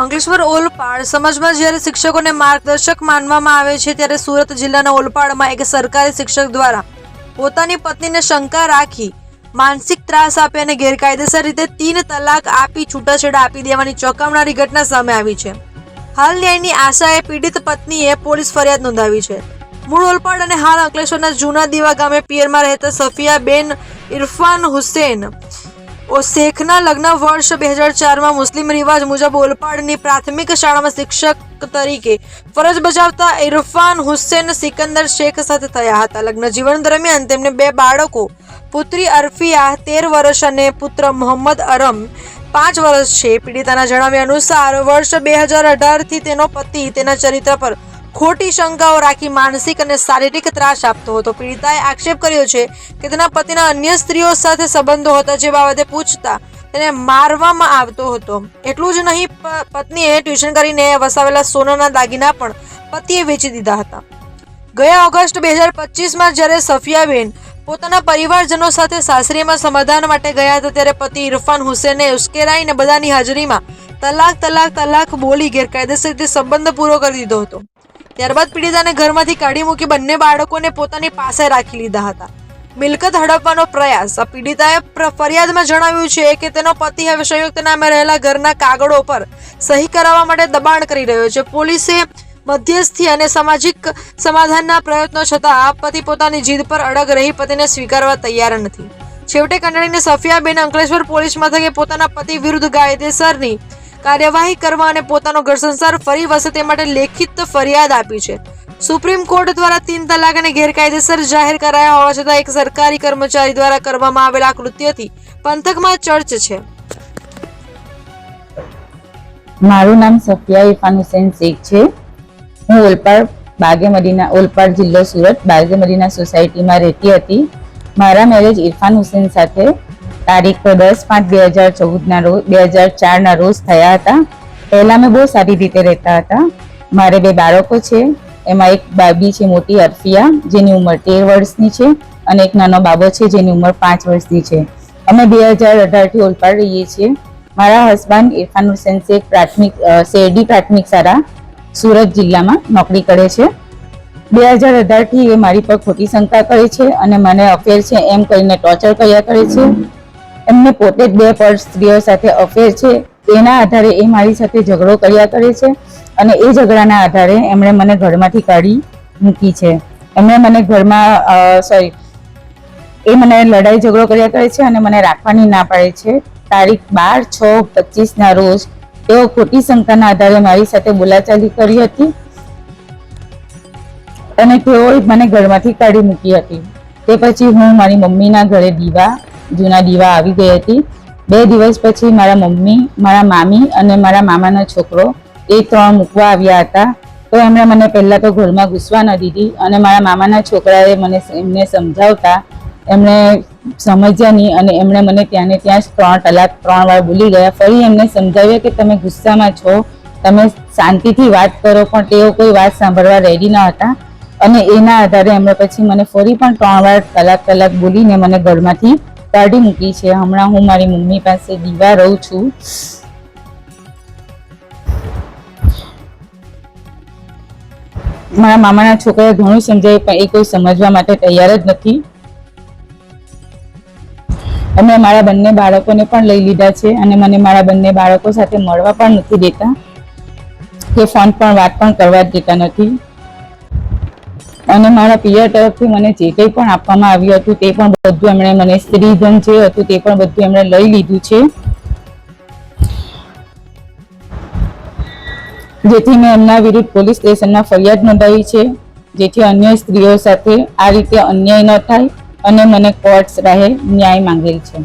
અંકલેશ્વર ઓલપાડ. સમાજમાં જ્યારે શિક્ષકોને માર્ગદર્શક માનવામાં આવે છે, ત્યારે સુરત જિલ્લાના ઓલપાડમાં એક સરકારી શિક્ષક દ્વારા પોતાની પત્નીને શંકા રાખી માનસિક ત્રાસ આપી અને ગેરકાયદેસર રીતે તીન તલાક આપી છૂટાછેડા આપી દેવાની ચોંકાવનારી ઘટના સામે આવી છે. હાલ ન્યાયની આશાએ પીડિત પત્નીએ પોલીસ ફરિયાદ નોંધાવી છે. મૂળ ઓલપાડ અને હાલ અંકલેશ્વરના જૂના દીવા ગામે પિયરમાં રહેતા સફિયા બેન ઇરફાન હુસેન ઓ શેખના લગ્ન વર્ષ બે હજાર ચારમાં મુસ્લિમ રિવાજ મુજબ ઓલપાડની પ્રાથમિક શાળામાં શિક્ષક તરીકે ફરજ બજાવતા ઇરફાન હુસેન સિકંદર શેખ સાથે થયા હતા. લગ્ન જીવન દરમિયાન તેમને બે બાળકો, પુત્રી અરફિયા તેર વર્ષ અને પુત્ર મોહમ્મદ અરમ પાંચ વર્ષ છે. પીડિતાના જણાવ્યા અનુસાર વર્ષ બે હજાર અઢારથી તેનો પતિ તેના ચરિત્ર પર ખોટી શંકાઓ રાખી માનસિક અને શારીરિક ત્રાસ આપતો હતો. પીડિતાએ આક્ષેપ કર્યો છે કે તેના પતિના અન્ય સ્ત્રીઓ સાથે સંબંધો હતા જે બાબતે પૂછતા તેને મારવામાં આવતો હતો. એટલું જ નહીં પત્નીએ ટ્યુશન કરીને વસાવેલા સોનાના દાગીના પણ પતિએ વેચી દીધા હતા. ગયા ઓગસ્ટ બે હજાર પચીસમાં જ્યારે સફિયાબેન પોતાના પરિવારજનો સાથે સાસરીમાં સમાધાન માટે ગયા હતા, ત્યારે પતિ ઇરફાન હુસેને ઉશ્કેરાઈને બધાની હાજરીમાં તલાક તલાક તલાક બોલી ગેરકાયદેસર રીતે સંબંધ પૂરો કરી દીધો હતો. ત્યારબાદ પીડિતાને ઘરમાંથી કાઢી મૂકી બંને બાળકોને પોતાની પાસે રાખી લીધા હતા. મિલકત હડપવાનો પ્રયાસ. આ પીડિતાએ ફરિયાદમાં જણાવ્યું છે કે તેનો પતિ હવે સંયુક્ત નામે રહેલા ઘરના કાગળો પર સહી કરાવવા માટે દબાણ કરી રહ્યો છે. પોલીસે મધ્યસ્થી અને સામાજિક સમાધાનના પ્રયત્નો છતાં આ પતિ પોતાની જીદ પર અડગ રહી, પતિને સ્વીકારવા તૈયાર નથી. છેવટે કંડળીને સફિયાબેન અંકલેશ્વર પોલીસ મથકે પોતાના પતિ વિરુદ્ધ કાયદેસરની કાર્યવાહી કરવા અને પોતાનો ઘર સંસાર ફરી વસે તે માટે લેખિત ફરિયાદ આપી છે. સુપ્રીમ કોર્ટ દ્વારા તીન તલાક અને ગેરકાયદેસર જાહેર કરાયા હોવા છતાં એક સરકારી કર્મચારી દ્વારા કરવામાં આવેલા કૃત્યથી પંથકમાં ચર્ચ છે. મારું નામ સફિયા ઇરફાન હુસેન શેખ છે. હું ઓલપાડ બાગેમરીના ઓલપાડ જિલ્લો સુરત બાગેમરીના સોસાયટીમાં રહેતી હતી. મારા મેરેજ ઇરફાન હુસેન સાથે તારીખ દસ પાંચ બે હજાર ચૌદના રોજ, બે હજાર ચારના રોજ થયા હતા. પહેલાં અમે બહુ સારી રીતે રહેતા હતા. મારે બે બાળકો છે. એમાં એક બાબી છે મોટી અરફિયા, જેની ઉંમર તેર વર્ષની છે, અને એક નાનો બાબો છે જેની ઉંમર પાંચ વર્ષની છે. અમે બે હજાર અઢારથી ઓલપાડ રહીએ છીએ. મારા હસબન્ડ ઇરફાન હુસેન શેખ પ્રાથમિક શેરડી પ્રાથમિક શાળા સુરત જિલ્લામાં નોકરી કરે છે. બે હજાર અઢારથી એ મારી પર ખોટી શંકા કરે છે અને મને અફેર છે એમ કરીને ટોર્ચર કર્યા કરે છે. એમને પોતે જ બે પર સ્ત્રીઓ સાથે અફેર છે. એના આધારે એ મારી સાથે ઝઘડો કર્યા કરે છે અને એ ઝઘડાના આધારે એમણે મને ઘરમાંથી કાઢી મૂકી છે. એમણે મને ઘરમાં સોરી એ મને લડાઈ ઝઘડો કર્યા કરે છે અને મને રાખવાની ના પાડે છે. તારીખ બાર, છ, પચીસના રોજ તેઓ ખોટી શંકાના આધારે મારી સાથે બોલાચાલી કરી હતી અને તેઓએ મને ઘરમાંથી કાઢી મૂકી હતી. તે પછી હું મારી મમ્મીના ઘરે દીવા જૂના દીવા આવી ગઈ હતી. બે દિવસ પછી મારા મમ્મી, મારા મામી અને મારા મામાનો છોકરો એ ત્રણ મૂકવા આવ્યા હતા. તો એમણે મને પહેલા તો ઘરમાં ઘૂસવા ન દીધી અને મારા મામાના છોકરાએ મને એમને સમજાવતા એમણે સમજ્યા નહીં અને એમણે મને ત્યાંને ત્યાં જ ત્રણ તલાક, ત્રણ વાર બોલી ગયા. ફરી એમને સમજાવ્યા કે તમે ગુસ્સામાં છો, તમે શાંતિથી વાત કરો, પણ તેઓ કોઈ વાત સાંભળવા રેડી ન હતા. અને એના આધારે એમણે પછી મને ફરી પણ ત્રણ વાર તલાક તલાક બોલીને મને ઘરમાંથી કાઢી મૂકી છે. હમણાં હું મારી મમ્મી પાસે દીવા રહું છું. મારા મામાના છોકરાએ ઘણું સમજાવ્યું, પણ એ કોઈ સમજવા માટે તૈયાર જ નથી. અમે મારા બંને બાળકોને પણ લઈ લીધા છે અને મને મારા બંને બાળકો સાથે મળવા પણ નથી દેતા. કે ફોન પણ વાત પણ કરવા જ દેતા નથી. અને મારા પિયર તરફથી મને જે કંઈ પણ આપવામાં આવ્યું હતું તે પણ બધું એમણે મને સ્ત્રીધન જે હતું તે પણ બધું એમણે લઈ લીધું છે જેથી મેં એમના વિરુદ્ધ પોલીસ સ્ટેશનમાં ફરિયાદ નોંધાવી છે જેથી અન્ય સ્ત્રીઓ સાથે આ રીતે અન્યાય ન થાય અને મને કોર્ટ્સ રાહે ન્યાય માંગેલ છે.